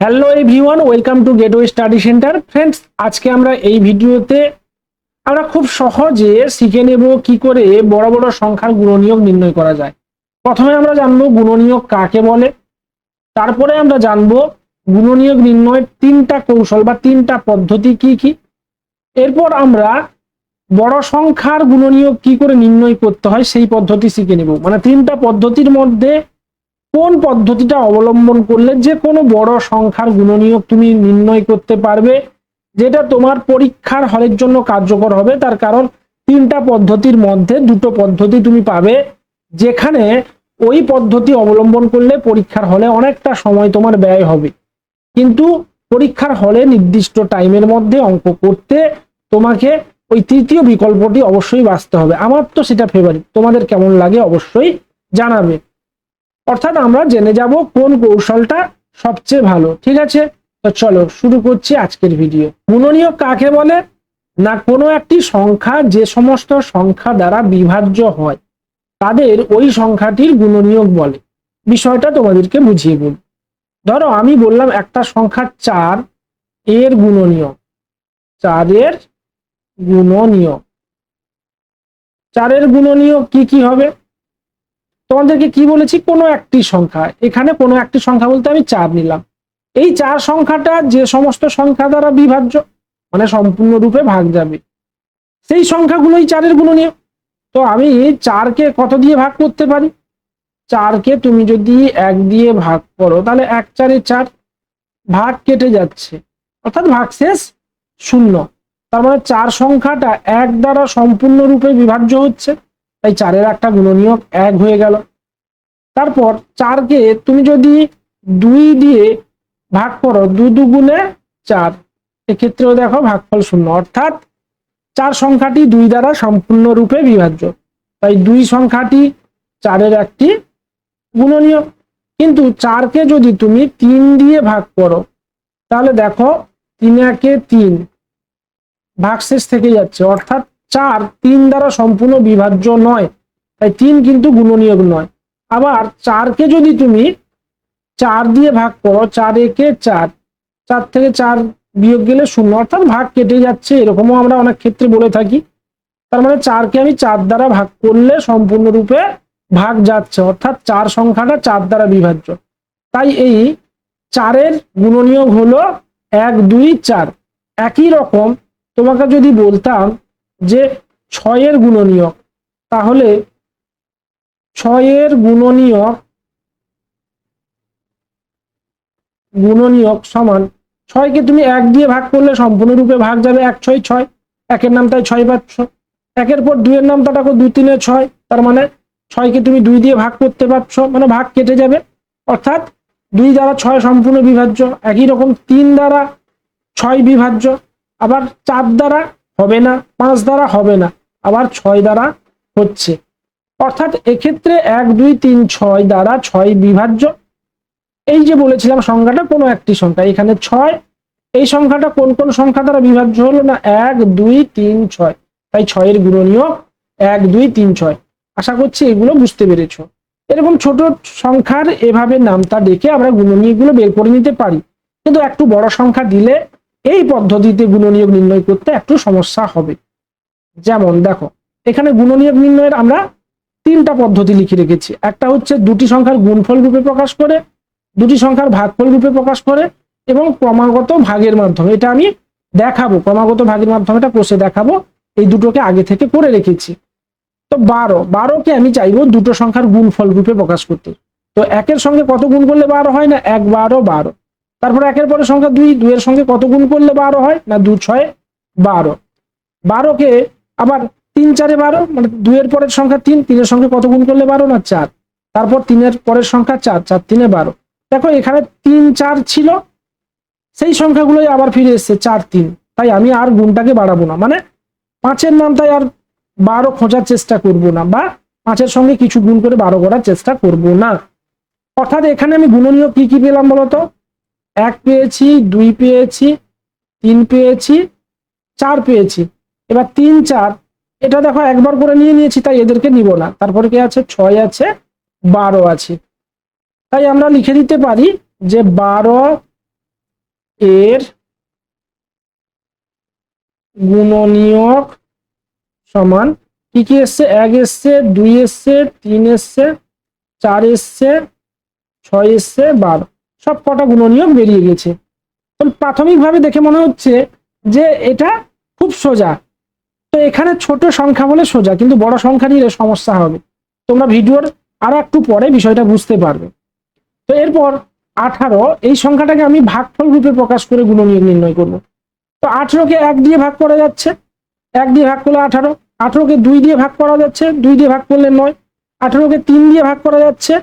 Hello everyone welcome to Gateway Study Centre friends আজকে আমরা এই ভিডিওতে আমরা খুব সহজে শিখে নেব কি করে বড় বড় সংখ্যার গুণনীয়ক নির্ণয় করা যায়। প্রথমে আমরা জানব গুণনীয়ক কাকে বলে। তারপরে আমরা জানব গুণনীয়ক নির্ণয়ের তিনটা কৌশল বা তিনটা পদ্ধতি কি কি। এরপর আমরা বড় সংখ্যার গুণনীয়ক কি করে নির্ণয় করতে হয় সেই পদ্ধতি শিখে নেব। মানে তিনটা পদ্ধতির মধ্যে কোন পদ্ধতিটা অবলম্বন করলে যে কোনো বড় সংখ্যার গুণনীয়ক তুমি নির্ণয় করতে পারবে, যেটা তোমার পরীক্ষার হলের জন্য কার্যকর হবে। তার কারণ তিনটা পদ্ধতির মধ্যে দুটো পদ্ধতি তুমি পাবে, যেখানে ওই পদ্ধতি অবলম্বন করলে পরীক্ষার হলে অনেকটা সময় তোমার ব্যয় হবে। কিন্তু পরীক্ষার হলে নির্দিষ্ট টাইমের মধ্যে অঙ্ক করতে তোমাকে ওই তৃতীয় বিকল্পটি অবশ্যই বাঁচতে হবে। আমার তো সেটা ফেভারিট তোমাদের কেমন লাগে অবশ্যই জানাবে। অর্থাৎ আমরা জেনে যাব কোন কৌশলটা সবচেয়ে ভালো, ঠিক আছে? তো চলো শুরু করছি আজকের ভিডিও গুণনীয়ক কাকে বলে? না, কোনো একটি সংখ্যা যে সমস্ত সংখ্যা দ্বারা বিভাজ্য হয়, তাদের ওই সংখ্যাটির গুণনীয়ক বলে। বিষয়টা তোমাদেরকে বুঝিয়ে বলি। ধরো, আমি বললাম একটা সংখ্যা চার, এর গুণনীয়ক। চারের গুণনীয়ক। চারের গুণনীয়ক কি কি হবে? তোমাদেরকে কি বলেছি? কোনো একটি সংখ্যা। এখানে কোনো একটি সংখ্যা বলতে আমি চার নিলাম। এই চার সংখ্যাটা যে সমস্ত সংখ্যা দ্বারা বিভাজ্য মানে সম্পূর্ণরূপে ভাগ যাবে, সেই সংখ্যাগুলোই চারের গুণনীয়। তো আমি চারকে কত দিয়ে ভাগ করতে পারি? চারকে তুমি যদি এক দিয়ে ভাগ করো, তাহলে এক চারে চার ভাগ কেটে যাচ্ছে। অর্থাৎ ভাগ শেষ শূন্য। তার মানে চার সংখ্যাটা এক দ্বারা সম্পূর্ণরূপে বিভাজ্য হচ্ছে। তাই চারের একটা গুণনীয়ক এক হয়ে গেল। তারপর চারকে তুমি যদি দুই দিয়ে ভাগ করো, দু দুগুণে চার, এক্ষেত্রেও দেখো ভাগফল শূন্য। অর্থাৎ চার সংখ্যাটি দুই দ্বারা সম্পূর্ণরূপে বিভাজ্য। তাই দুই সংখ্যাটি চারের একটি গুণনীয়ক। কিন্তু চারকে যদি তুমি তিন দিয়ে ভাগ করো, তাহলে দেখো তিন একে তিন ভাগশেষ থেকে যাচ্ছে। অর্থাৎ চার, তিন দ্বারা সম্পূর্ণ বিভাজ্য নয়। তাই তিন কিন্তু গুণনীয়ক নয়। আবার চারকে যদি তুমি চার দিয়ে ভাগ করো, চার একে চার চার থেকে চার বিয়োগ গেলে শূন্য, অর্থাৎ ভাগ কেটে যাচ্ছে, এরকমও আমরা অনেক ক্ষেত্রে বলে থাকি। তার মানে চারকে আমি চার দ্বারা ভাগ করলে সম্পূর্ণরূপে ভাগ যাচ্ছে, অর্থাৎ চার সংখ্যাটা চার দ্বারা বিভাজ্য। তাই এই চারের গুণনীয়ক হলো এক, দুই, চার। একই রকম তোমাকে যদি বলতাম যে ছয়ের গুণনীয়ক, তাহলে ছয়ের গুণনীয়ক গুণনীয়ক সমান ছয়কে তুমি এক দিয়ে ভাগ করলে সম্পূর্ণরূপে ভাগ যাবে এক ছয় ছয়, একের নাম তাই ছয় পাচ্ছ একের পর দুইয়ের নামটা দেখো দুই তিনে ছয়, তার মানে ছয়কে তুমি দুই দিয়ে ভাগ করতে পারছ মানে ভাগ কেটে যাবে। অর্থাৎ দুই দ্বারা ছয় সম্পূর্ণ বিভাজ্য, একই রকম তিন দ্বারা ছয় বিভাজ্য, আবার চার দ্বারা হবে না, পাঁচ দ্বারা হবে না, আবার ছয় দ্বারা হচ্ছে। অর্থাৎ এক্ষেত্রে এক, দুই, তিন, ছয় দ্বারা ছয় বিভাজ্য। এই যে বলেছিলাম সংখ্যাটা, কোনো একটি সংখ্যা। এখানে ছয়, এই সংখ্যাটা কোন কোন সংখ্যা দ্বারা বিভাজ্য হলো না? এক, দুই, তিন, ছয়। তাই ছয়ের গুণনীয় এক, দুই, তিন, ছয়। আশা করছি এগুলো বুঝতে পেরেছ। এরকম ছোট সংখ্যার এভাবে নামটা ডেকে আমরা গুণনীয়গুলো বের করে নিতে পারি। কিন্তু একটু বড় সংখ্যা দিলে এই পদ্ধতিতে গুণনীয়ক নির্ণয় করতে একটু সমস্যা হবে। যেমন দেখো, এখানে গুণনীয়ক নির্ণয়ের আমরা তিনটা পদ্ধতি লিখে রেখেছি। একটা হচ্ছে দুটি সংখ্যার গুণফল রূপে প্রকাশ করে, দুটি সংখ্যার ভাগফল রূপে প্রকাশ করে এবং ক্রমাগত ভাগের মাধ্যমে। এটা আমি দেখাবো, ক্রমাগত ভাগের মাধ্যমে এটা কষে দেখাবো। এই দুটোকে আগে থেকে করে রেখেছি। তো বারো, বারোকে আমি চাইব দুটো সংখ্যার গুণফল রূপে প্রকাশ করতে। তো একের সঙ্গে কত গুণ করলে বারো হয় না? এক, বারো বারো। তারপর একের পরে সংখ্যা দুই, দুইয়ের সঙ্গে কত গুণ করলে বারো হয়? না দু ছয়, বারো। বারোকে আবার তিন, চারে বারো মানে দুইয়ের পরের সংখ্যা তিন, তিনের সঙ্গে কত গুণ করলে বারো না, চার? তারপর তিনের পরের সংখ্যা চার চার, তিনে বারো। দেখো, এখানে তিন, চার ছিল, সেই সংখ্যাগুলোই আবার ফিরে এসছে, চার, তিন। তাই আমি আর গুণটাকে বাড়াবো না। মানে পাঁচের নাম তাই আর বারো খোঁজার চেষ্টা করব না, বা পাঁচের সঙ্গে কিছু গুণ করে বারো করার চেষ্টা করব না। অর্থাৎ এখানে আমি গুণনীয় কি কি পেলাম বলতো? এক পেয়েছি, দুই পেয়েছি, তিন পেয়েছি, চার পেয়েছি। এবার তিন, চার, এটা দেখো একবার করে নিয়ে নিয়েছি, তাই এদেরকে নিব না। তারপরে কি আছে? ছয় আছে, বারো আছে। তাই আমরা লিখে দিতে পারি যে বারো এর গুণনীয়ক সমান কি কি এসছে? এক এসছে, দুই এসছে, তিন এসছে, চার এসছে, ছয় এসছে, বারো। সব কটা গুণনীয়ক বেরিয়ে গেছে। তো প্রাথমিকভাবে দেখে মনে হচ্ছে যে এটা খুব সোজা। তো এখানে ছোট সংখ্যা বলে সোজা, কিন্তু বড় সংখ্যা নিলে সমস্যা হবে। তোমরা ভিডিওর আরও একটু পরে বিষয়টা বুঝতে পারবে। তো এরপর আঠারো, এই সংখ্যাটাকে আমি ভাগফল রূপে প্রকাশ করে গুণনীয়ক নির্ণয় করব। তো আঠারোকে এক দিয়ে ভাগ করা যাচ্ছে। এক দিয়ে ভাগ করলে আঠারো, আঠারোকে দুই দিয়ে ভাগ করা যাচ্ছে, দুই দিয়ে ভাগ করলে নয়, আঠারোকে তিন দিয়ে ভাগ করা যাচ্ছে,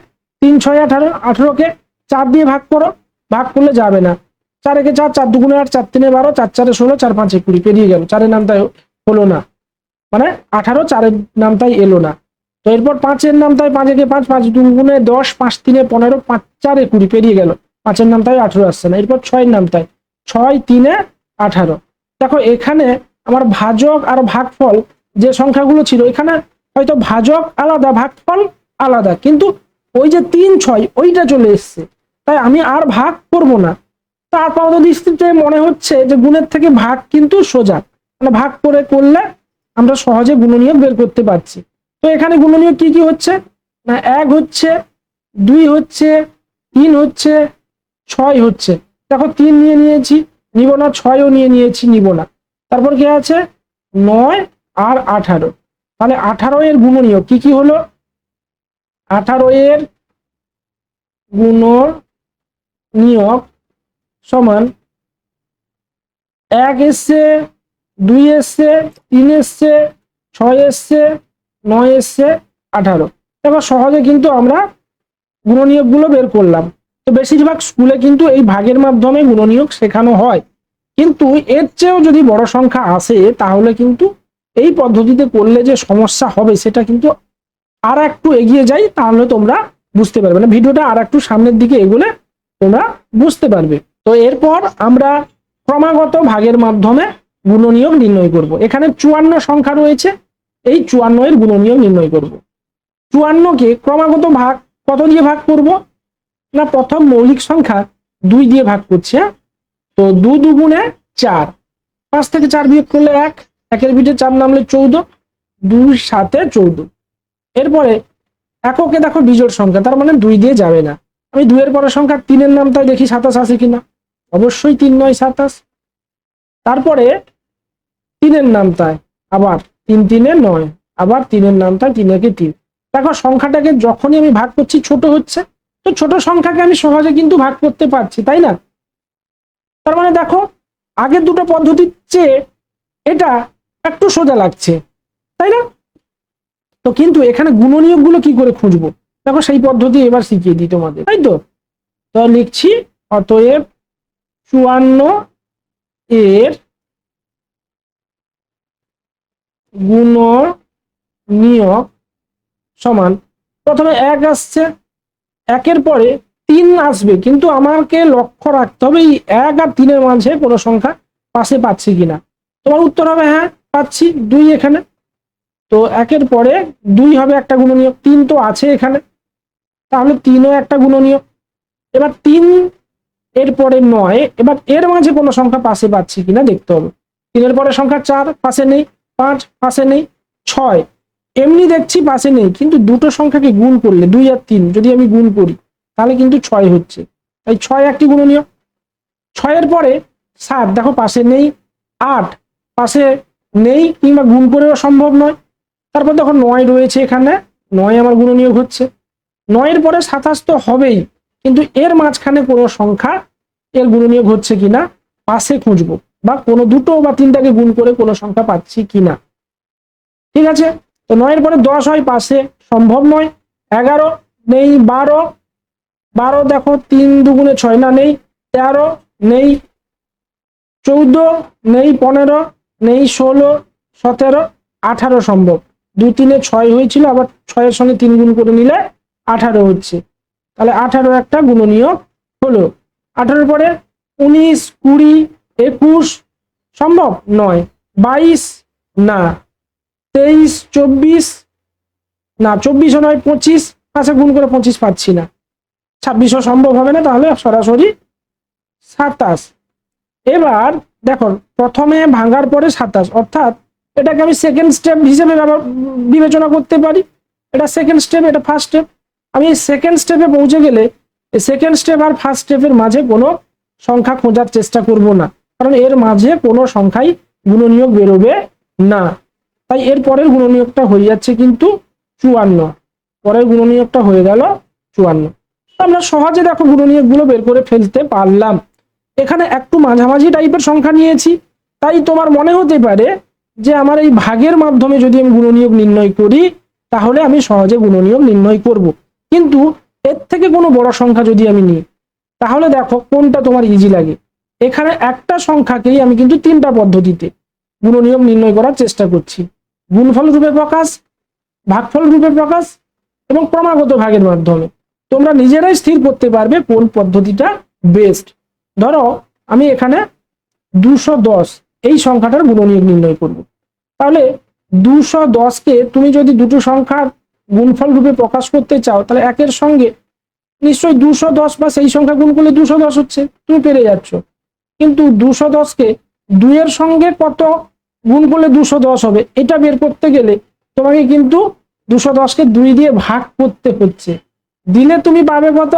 তিন ছয় আঠারো, আঠারোকে চার দিয়ে ভাগ করো, ভাগ করলে যাবে না। চার একে চার চার দুগুণে আট, চার তিনে বারো, চার চারে ষোলো, চার পাঁচে কুড়ি, পেরিয়ে গেল। চারের নামটাই হলো না। মানে আঠারো, চারের নামটাই এলো না। তো এরপর পাঁচের নামটাই পাঁচ একে পাঁচ পাঁচ দুগুণে দশ, পাঁচ তিনে পনেরো, পাঁচ চারে কুড়ি, পেরিয়ে গেল। পাঁচের নামটাই আঠারো আসছে না। এরপর ছয়ের নামটাই ছয় তিনে আঠারো। দেখো, এখানে আমার ভাজক আর ভাগফল যে সংখ্যাগুলো ছিল, এখানে হয়তো ভাজক আলাদা, ভাগফল আলাদা। কিন্তু ওই যে তিন, ছয়, ওইটা চলে এসছে। তাই আমি আর ভাগ করব না। তার দৃষ্টিতে মনে হচ্ছে যে গুণের থেকে ভাগ কিন্তু সোজা। মানে ভাগ করে করলে আমরা সহজে গুণনীয়ক বের করতে পারছি। তো এখানে গুণনীয়ক কি কি হচ্ছে? না, এক হচ্ছে, দুই হচ্ছে, তিন হচ্ছে, ছয় হচ্ছে। দেখো, তিন নিয়ে নিয়েছি, নিব না, ছয়ও নিয়ে নিয়েছি, নিব না। তারপর কি আছে? নয় আর আঠারো। তাহলে আঠারো এর গুণনীয়ক কি কি হলো? আঠারো এর গুণ নিয়ক সমান এক এসছে, দুই এসছে, তিন এসছে, ছয় এসছে, নয় এসছে, আঠারো। দেখো সহজে কিন্তু আমরা গুণনীয়কগুলো বের করলাম। তো বেশিরভাগ স্কুলে কিন্তু এই ভাগের মাধ্যমে গুণনীয়ক শেখানো হয়। কিন্তু এর চেয়েও যদি বড় সংখ্যা আসে, তাহলে কিন্তু এই পদ্ধতিতে করলে যে সমস্যা হবে, সেটা কিন্তু আর একটু এগিয়ে যাই তাহলে তোমরা বুঝতে পারবে। না ভিডিওটা আর একটু সামনের দিকে এগোলে তোমরা বুঝতে পারবে। তো এরপর আমরা ক্রমাগত ভাগের মাধ্যমে গুণনীয়ক নির্ণয় করব। এখানে চুয়ান্ন সংখ্যা রয়েছে, এই চুয়ান্ন এর গুণনীয়ক নির্ণয় করব। চুয়ান্নকে ক্রমাগত ভাগ কত দিয়ে ভাগ করব? না, প্রথম মৌলিক সংখ্যা দুই দিয়ে ভাগ করছে হ্যাঁ? তো দু দুগুণে চার। পাঁচ থেকে চার বিয়োগ করলে এক, একের পিঠে চার নামলে চৌদ্দ, দুই সাথে চৌদ্দ। এরপরে এককে দেখো বিজোড় সংখ্যা, তার মানে দুই দিয়ে যাবে না। আমি দুয়ের পরের সংখ্যা তিনের নামটাই দেখি সাতাশ আছে কিনা। অবশ্যই তিন নয় সাতাশ। তারপরে তিনের নামটায় আবার তিন তিনে নয়, আবার তিনের নামটায় তিন একে তিন। দেখো, সংখ্যাটাকে যখনই আমি ভাগ করছি, ছোট হচ্ছে, তো ছোট সংখ্যাকে আমি সহজে কিন্তু ভাগ করতে পারছি, তাই না? তার মানে দেখো, আগের দুটো পদ্ধতির চেয়ে এটা একটু সোজা লাগছে, তাই না? তো কিন্তু এখানে গুণনীয়কগুলো কি করে খুঁজবো? দেখো সেই পদ্ধতি এবার শিখিয়ে দিই তোমাদের। তাই তো? তো লিখছি, অতএব চুয়ান্ন এর গুণ নিয়োগ সমান। প্রথমে এক আসছে, একের পরে তিন আসবে। কিন্তু আমাকে লক্ষ্য রাখতে হবে, এই এক আর তিনের মাঝে কোনো সংখ্যা পাশে পাচ্ছি কিনা। তোমার উত্তর হবে হ্যাঁ পাচ্ছি দুই এখানে। তো একের পরে দুই হবে একটা গুণনীয়ক, তিন তো আছে এখানে। তাহলে তিনও একটা গুণনীয় এবার তিন, এর পরে নয়, এবার এর মাঝে কোনো সংখ্যা পাশে পাচ্ছি কিনা দেখতে হবে। তিনের পরে সংখ্যা চার, পাশে নেই, পাঁচ, পাশে নেই, ছয়। এমনি দেখছি পাশে নেই, কিন্তু দুটো সংখ্যাকে গুণ করলে, দুই আর তিন, যদি আমি গুণ করি, তাহলে কিন্তু ছয় হচ্ছে। তাই ছয় একটি গুণনীয় ছয়ের পরে সাত, দেখো পাশে নেই, আট, পাশে নেই, কিংবা গুণ করেও সম্ভব নয়। তারপর দেখো নয় রয়েছে এখানে, নয় আমার গুণনীয়ক হচ্ছে। নয়ের পরে সাতাশ তো হবেই, কিন্তু এর মাঝখানে কোনো সংখ্যা এর গুণনীয়ক হচ্ছে কিনা পাশে খুঁজবো, বা কোনো দুটো বা তিনটাকে গুণ করে কোনো সংখ্যা পাচ্ছি কিনা। ঠিক আছে? তো নয়ের পরে দশ হয় পাশে সম্ভব নয়। এগারো নেই, বারো। বারো দেখো, তিন দুগুণে ছয়, না নেই, তেরো নেই, চৌদ্দ নেই, পনেরো নেই, ষোলো, সতেরো, আঠারো সম্ভব। দুই তিনে ছয় হয়েছিল, আবার ছয়ের সঙ্গে তিন গুণ করে নিলে আঠারো হচ্ছে। তাহলে আঠারো একটা গুণনীয়ক হলো। আঠারোর পরে উনিশ, কুড়ি, একুশ সম্ভব নয়। বাইশ, না। তেইশ, চব্বিশ, না, চব্বিশও নয়, পঁচিশ। আচ্ছা গুণ করে পঁচিশ পাচ্ছি না। ছাব্বিশও সম্ভব হবে না, তাহলে সরাসরি সাতাশ। এবার দেখো, প্রথমে ভাঙার পরে সাতাশ। অর্থাৎ এটাকে আমি সেকেন্ড স্টেপ হিসেবে বিবেচনা করতে পারি। এটা সেকেন্ড স্টেপ এটা ফার্স্ট স্টেপ আমি এই সেকেন্ড স্টেপে পৌঁছে গেলে সেকেন্ড স্টেপ আর ফার্স্ট স্টেপের মাঝে কোনো সংখ্যা খোঁজার চেষ্টা করব না। কারণ এর মাঝে কোনো সংখ্যাই গুণনীয়ক বেরোবে না। তাই এর পরের গুণনীয়কটা হয়ে যাচ্ছে কিন্তু চুয়ান্ন। পরের গুণনীয়কটা হয়ে গেল চুয়ান্ন। আমরা সহজে দেখো গুণনীয়কগুলো বের করে ফেলতে পারলাম। এখানে একটু মাঝামাঝি টাইপের সংখ্যা নিয়েছি। তাই তোমার মনে হতে পারে যে আমার এই ভাগের মাধ্যমে যদি আমি গুণনীয়ক নির্ণয় করি, তাহলে আমি সহজে গুণনীয়ক নির্ণয় করব। কিন্তু এর থেকে কোনো বড় সংখ্যা যদি আমি নিই, তাহলে দেখো কোনটা তোমার ইজি লাগে। এখানে একটা সংখ্যাকেই আমি কিন্তু তিনটা পদ্ধতিতে গুণনীয়ক নির্ণয় করার চেষ্টা করছি। গুণফল রূপে প্রকাশ, ভাগফল রূপে প্রকাশ এবং ক্রমাগত ভাগের মাধ্যমে। তোমরা নিজেরাই স্থির করতে পারবে কোন পদ্ধতিটা বেস্ট ধরো, আমি এখানে দুশো দশ, এই সংখ্যাটার গুণনীয়ক নির্ণয় করব। তাহলে দুশো দশকে তুমি যদি দুটো সংখ্যার গুণফল রূপে প্রকাশ করতে চাও, তাহলে একের সঙ্গে নিশ্চয়ই দুশো দশ বা সেই সংখ্যা গুণ করলে দুশো দশ হচ্ছে, তুমি পেরে যাচ্ছ। কিন্তু দুশো দশকে দুইয়ের সঙ্গে কত গুণ করলে দুশো দশ হবে, এটা বের করতে গেলে তোমাকে কিন্তু দুশো দশকে দুই দিয়ে ভাগ করতে হচ্ছে। দিলে তুমি পাবে কত?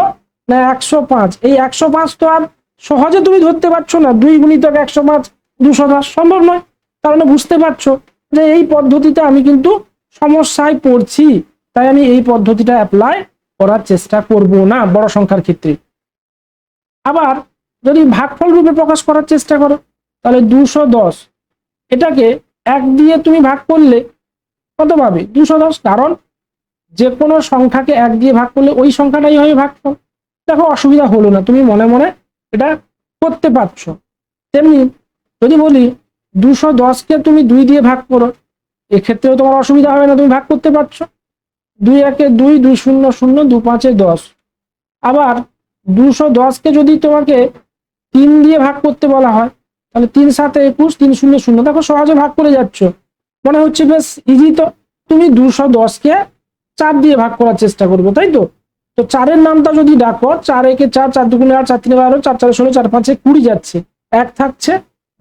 না, একশো পাঁচ। এই একশো পাঁচ তো আর সহজে তুমি ধরতে পারছ না, দুই গুণিতক একশো পাঁচ, দুশো দশ সম্ভব নয়। কারণ বুঝতে পারছ যে এই পদ্ধতিতে আমি কিন্তু সমস্যায় পড়ছি। তাই আমি এই পদ্ধতিটা অ্যাপ্লাই করার চেষ্টা করব না, বড় সংখ্যার ক্ষেত্রে। আবার যদি ভাগফল রূপে প্রকাশ করার চেষ্টা করো, তাহলে দুশো দশ। এটাকে এক দিয়ে তুমি ভাগ করলে কত পাবে? দুশো দশ, কারণ যে কোনো সংখ্যাকে এক দিয়ে ভাগ করলে ওই সংখ্যাটাই হবে ভাগফল। দেখো, অসুবিধা হলো না, তুমি মনে মনে এটা করতে পারছ। তেমনি যদি বলি দুশো দশকে তুমি দুই দিয়ে ভাগ করো, এক্ষেত্রেও তোমার অসুবিধা হবে না, তুমি ভাগ করতে পারছ। দুই একে দুই দুই শূন্য শূন্য, দু পাঁচে দশ। আবার দুশো দশকে যদি তোমাকে তিন দিয়ে ভাগ করতে বলা হয়, তাহলে তিন সাথে একুশ, তিন শূন্য শূন্য, দেখো সহজে ভাগ করে যাচ্ছ। মনে হচ্ছে বেশ ইজি তো, তুমি দুশো দশকে চার দিয়ে ভাগ করার চেষ্টা করব, তাই তো? তো চারের নামটা যদি ডাকো, চার একে চার চার দুগুণে আট, চার তিনে বারো, চার চার ষোলো, চার পাঁচে কুড়ি যাচ্ছে। এক থাকছে,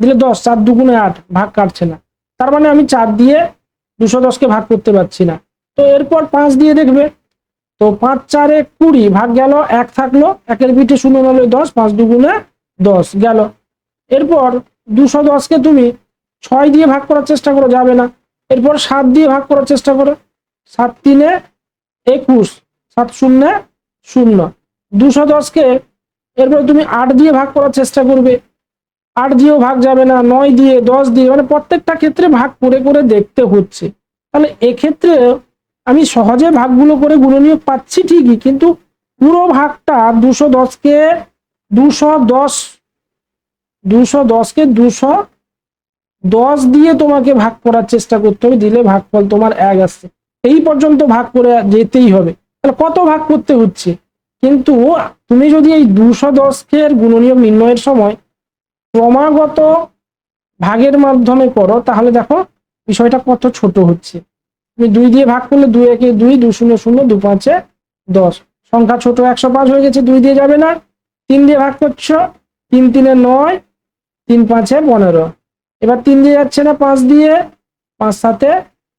দিলে দশ, চার দুগুণে আট, ভাগ কাটছে না। তার মানে আমি চার দিয়ে দুশো দশকে ভাগ করতে পারছি না। তো এরপর পাঁচ দিয়ে দেখবে। তো পাঁচ, চারে কুড়ি, ভাগ গেল এক থাকল, একের পিঠে শূন্য হলো দশ, পাঁচ দুগুণে দশ গেল। এরপর দুশো দশকে তুমি ছয় দিয়ে ভাগ করার চেষ্টা করো, যাবে না। এরপর সাত দিয়ে ভাগ করার চেষ্টা করো। সাত তিনে একুশ, সাত শূন্য শূন্য। দুশো দশকে এরপর তুমি আট দিয়ে ভাগ করার চেষ্টা করবে। আট দিয়েও ভাগ যাবে না, নয় দিয়ে, দশ দিয়ে মানে প্রত্যেকটা ক্ষেত্রে ভাগ করে করে দেখতে হচ্ছে। তাহলে এক্ষেত্রে আমি সহজে ভাগগুলো করে গুণনীয় পাচ্ছি ঠিকই, কিন্তু পুরো ভাগটা দুশো দশকে দুশো দশ, দুশো দশকে দুশো দশ দিয়ে তোমাকে ভাগ করার চেষ্টা করতে হবে, দিলে ভাগফল তোমার এক আসছে। এই পর্যন্ত ভাগ করে যেতেই হবে। তাহলে কত ভাগ করতে হচ্ছে? কিন্তু তুমি যদি এই দুশো দশকের গুণনীয় নির্ণয়ের সময় ক্রমাগত ভাগের মাধ্যমে করো, তাহলে দেখো বিষয়টা কত ছোট হচ্ছে। তুমি দুই দিয়ে ভাগ করলে দুই একে দুই দুই শূন্য শূন্য, দু পাঁচে দশ। সংখ্যা ছোট একশো পাঁচ হয়ে গেছে, দুই দিয়ে যাবে না। তিন দিয়ে ভাগ করছ, তিন তিনে নয়, তিন পাঁচে পনেরো। এবার তিন দিয়ে যাচ্ছে না, পাঁচ দিয়ে পাঁচ সাতে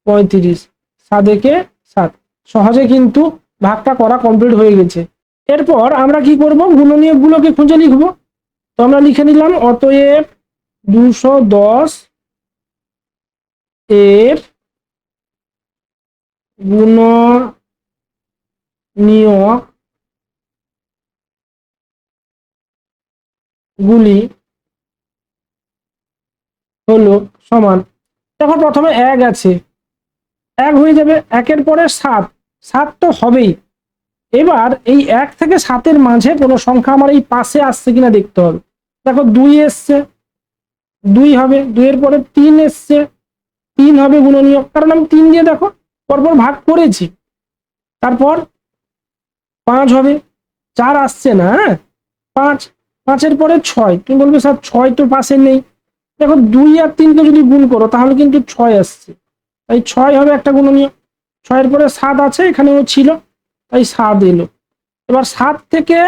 পঁয়ত্রিশ, সাত একে সাত। সহজে কিন্তু ভাগটা করা কমপ্লিট হয়ে গেছে। এরপর আমরা কি করব? গুণনীয়ক গুলোকে খুঁজে লিখব। তো আমরা লিখে নিলাম, অতএব দুশো দশ, এর গুণনীয়ক গুলি হলো সমান। দেখো প্রথমে এক আছে। এক হয়ে যাবে একের পরে সাত। সাত তো হবেই। এবার এই এক থেকে সাতের মাঝে কোনো সংখ্যা আমার এই পাশে আসছে কিনা দেখতে হবে। দেখো দুই এসছে, দুই হবে, দুইয়ের পরে তিন এসছে, তিন হবে গুণনীয়ক কারণ আমি তিন দিয়ে দেখো পরপর ভাগ করেছি। তারপর পাঁচ হবে, চার আসছে না হ্যাঁ? পাঁচ, পাঁচের পরে ছয়। তুমি বলবে, স্যার, ছয় তো পাশে নেই। দেখো, দুই আর তিনকে যদি গুণ করো, তাহলে কিন্তু ছয় আসছে। তাই ছয় হবে একটা গুণনীয়। ছয়ের পরে সাত আছে, এখানেও ছিল, তাই সাত এলো। এবার সাত থেকে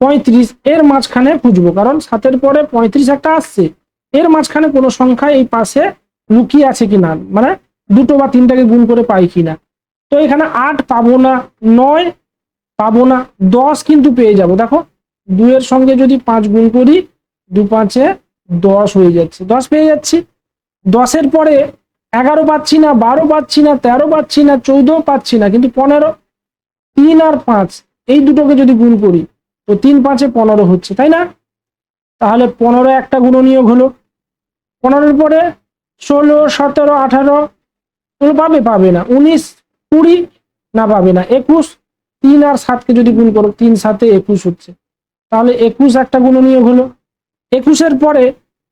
পঁয়ত্রিশ, এর মাঝখানে খুঁজবো, কারণ সাতের পরে পঁয়ত্রিশ একটা আসছে। এর মাঝখানে কোনো সংখ্যা এই পাশে লুকিয়ে আছে কিনা মানে দুটো বা তিনটাকে গুণ করে পাই কিনা। তো এখানে আট পাবো না, নয় পাবো না, দশ কিন্তু পেয়ে যাব। দেখো, দুইয়ের সঙ্গে যদি পাঁচ গুণ করি, দু পাঁচে দশ হয়ে যাচ্ছে। দশ পেয়ে যাচ্ছি। দশের পরে এগারো পাচ্ছি না, বারো পাচ্ছি না, তেরো পাচ্ছি না চৌদ্দ পাচ্ছি না, কিন্তু পনেরো, তিন আর পাঁচ, এই দুটোকে যদি গুণ করি, তো তিন পাঁচে পনেরো হচ্ছে, তাই না? তাহলে পনেরো একটা গুণনীয়ক হলো। পনেরোর পরে ষোলো, সতেরো, আঠারো এগুলো পাবে না। উনিশ কুড়ি না পাবে না। একুশ, তিন আর সাতকে যদি গুণ করো, তিন সাতে একুশ হচ্ছে। তাহলে একুশ একটা গুণনীয়ক হলো। একুশের পরে,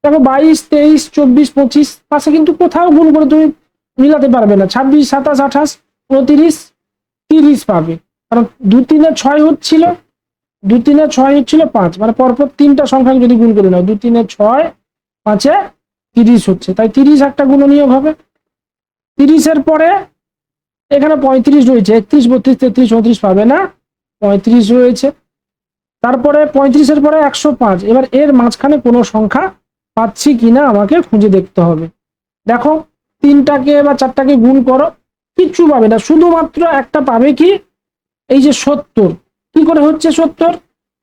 দেখো বাইশ, তেইশ, চব্বিশ, পঁচিশ পাশে কিন্তু কোথাও গুণ করে তুমি মিলাতে পারবে না। ছাব্বিশ, সাতাশ, আঠাশ, উনতিরিশ, তিরিশ পাবে। কারণ দু তিনে ছয় হচ্ছিল, দু তিনে ছয় হচ্ছিল পাঁচ। মানে পরপর তিনটা সংখ্যা যদি গুণ করে নাও, দু তিনে ছয়, পাঁচে তিরিশ হচ্ছে। তাই তিরিশ একটা গুণনীয়ক হবে। তিরিশের পরে এখানে পঁয়ত্রিশ রয়েছে, একত্রিশ, বত্রিশ, তেত্রিশ, চৌত্রিশ পাবে না, পঁয়ত্রিশ রয়েছে। তারপরে পঁয়ত্রিশের পরে একশো পাঁচ, এবার এর মাঝখানে কোনো সংখ্যা পাচ্ছি কিনা আমাকে খুঁজে দেখতে হবে। দেখো, তিনটাকে বা চারটাকে গুণ করো, কিচ্ছু পাবে না, শুধুমাত্র একটা পাবে কি? এই যে সত্তর। কি করে হচ্ছে সত্তর?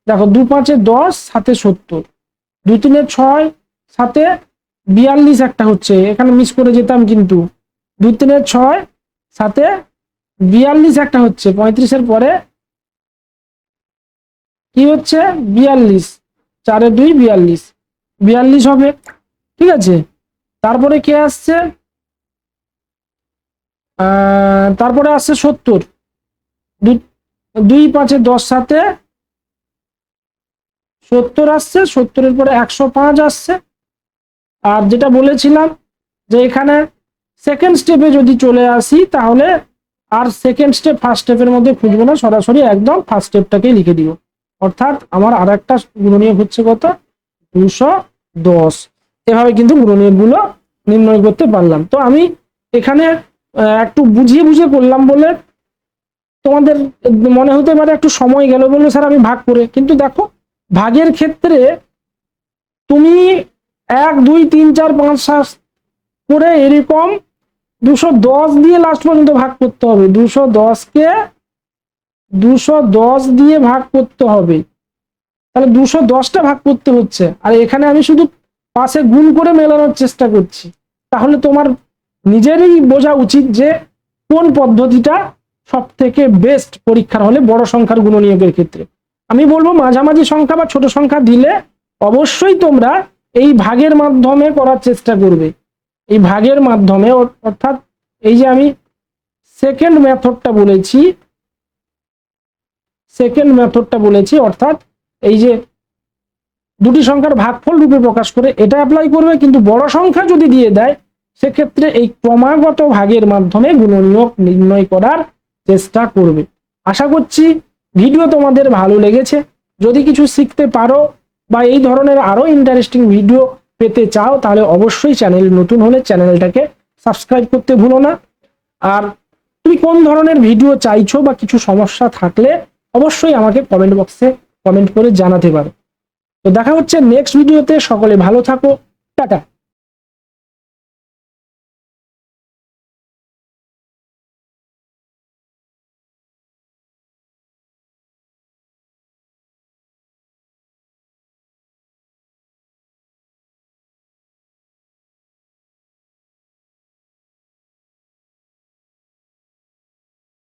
দেখো, দু পাঁচে দশ সাথে সত্তর। দু তিনে ছয় সাথে বিয়াল্লিশ একটা হচ্ছে, এখানে মিস করে যেতাম কিন্তু। দু তিনে ছয় সাথে বিয়াল্লিশ একটা হচ্ছে, পঁয়ত্রিশের পরে কি হচ্ছে? বিয়াল্লিশ, চারে দুই, বিয়াল্লিশ। বিয়াল্লিশ হবে, ঠিক আছে? তারপরে কে আসছে? তারপরে আসছে সত্তর। দুই পাঁচে দশ সাথে সত্তর আসছে, সত্তরের পরে একশো পাঁচ আসছে। আর যেটা বলেছিলাম যে এখানে সেকেন্ড স্টেপে যদি চলে আসি, তাহলে আর সেকেন্ড স্টেপ ফার্স্ট স্টেপের মধ্যে খুঁজবো না, সরাসরি একদম ফার্স্ট স্টেপটাকেই লিখে দিব। অর্থাৎ আমার আর একটা গুণনীয়ক হচ্ছে কত? দুশো দশ। এভাবে কিন্তু গুণনীয়কগুলো নির্ণয় করতে পারলাম। তো আমি এখানে একটু বুঝিয়ে বুঝিয়ে করলাম বলে তোমাদের মনে হতে পারে একটু সময় গেল বলে স্যার, আমি ভাগ করে। কিন্তু দেখো, ভাগের ক্ষেত্রে তুমি এক, দুই, তিন, চার, পাঁচ, সাত করে এরকম দুশো দশ দিয়ে লাস্ট পর্যন্ত ভাগ করতে হবে। দুশো দশকে দুশো দশ দিয়ে ভাগ করতে হবে। তাহলে দুশো দশটা ভাগ করতে হচ্ছে। আর এখানে আমি শুধু পাশে গুণ করে মেলানোর চেষ্টা করছি। তাহলে তোমার নিজেরই বোঝা উচিত যে কোন পদ্ধতিটা সব থেকে বেস্ট পরীক্ষার হলে বড় সংখ্যার গুণনীয়কের ক্ষেত্রে। আমি বলব মাঝামাঝি সংখ্যা বা ছোট সংখ্যা দিলে অবশ্যই তোমরা এই ভাগের মাধ্যমে করার চেষ্টা করবে। এই ভাগের মাধ্যমে অর্থাৎ এই যে আমি সেকেন্ড মেথডটা বলেছি সেকেন্ড মেথডটা বলেছি, অর্থাৎ এই যে দুটি সংখ্যার ভাগফল রূপে প্রকাশ করে এটা অ্যাপ্লাই করবে, কিন্তু বড় সংখ্যা যদি দিয়ে দেয়, সেক্ষেত্রে এই ক্রমাগত ভাগের মাধ্যমে গুণনীয়ক নির্ণয় করার চেষ্টা করবে। আশা করছি ভিডিও তোমাদের ভালো লেগেছে। যদি কিছু শিখতে পারো বা এই ধরনের আরও ইন্টারেস্টিং ভিডিও পেতে চাও, তাহলে অবশ্যই চ্যানেল নতুন হলে চ্যানেলটাকে সাবস্ক্রাইব করতে ভুলো না। আর তুমি কোন ধরনের ভিডিও চাইছো বা কিছু সমস্যা থাকলে অবশ্যই আমাকে কমেন্ট বক্সে কমেন্ট করে জানাতে পারো। তো দেখা হচ্ছে নেক্সট ভিডিওতে সকলে ভালো থাকো, টাটা।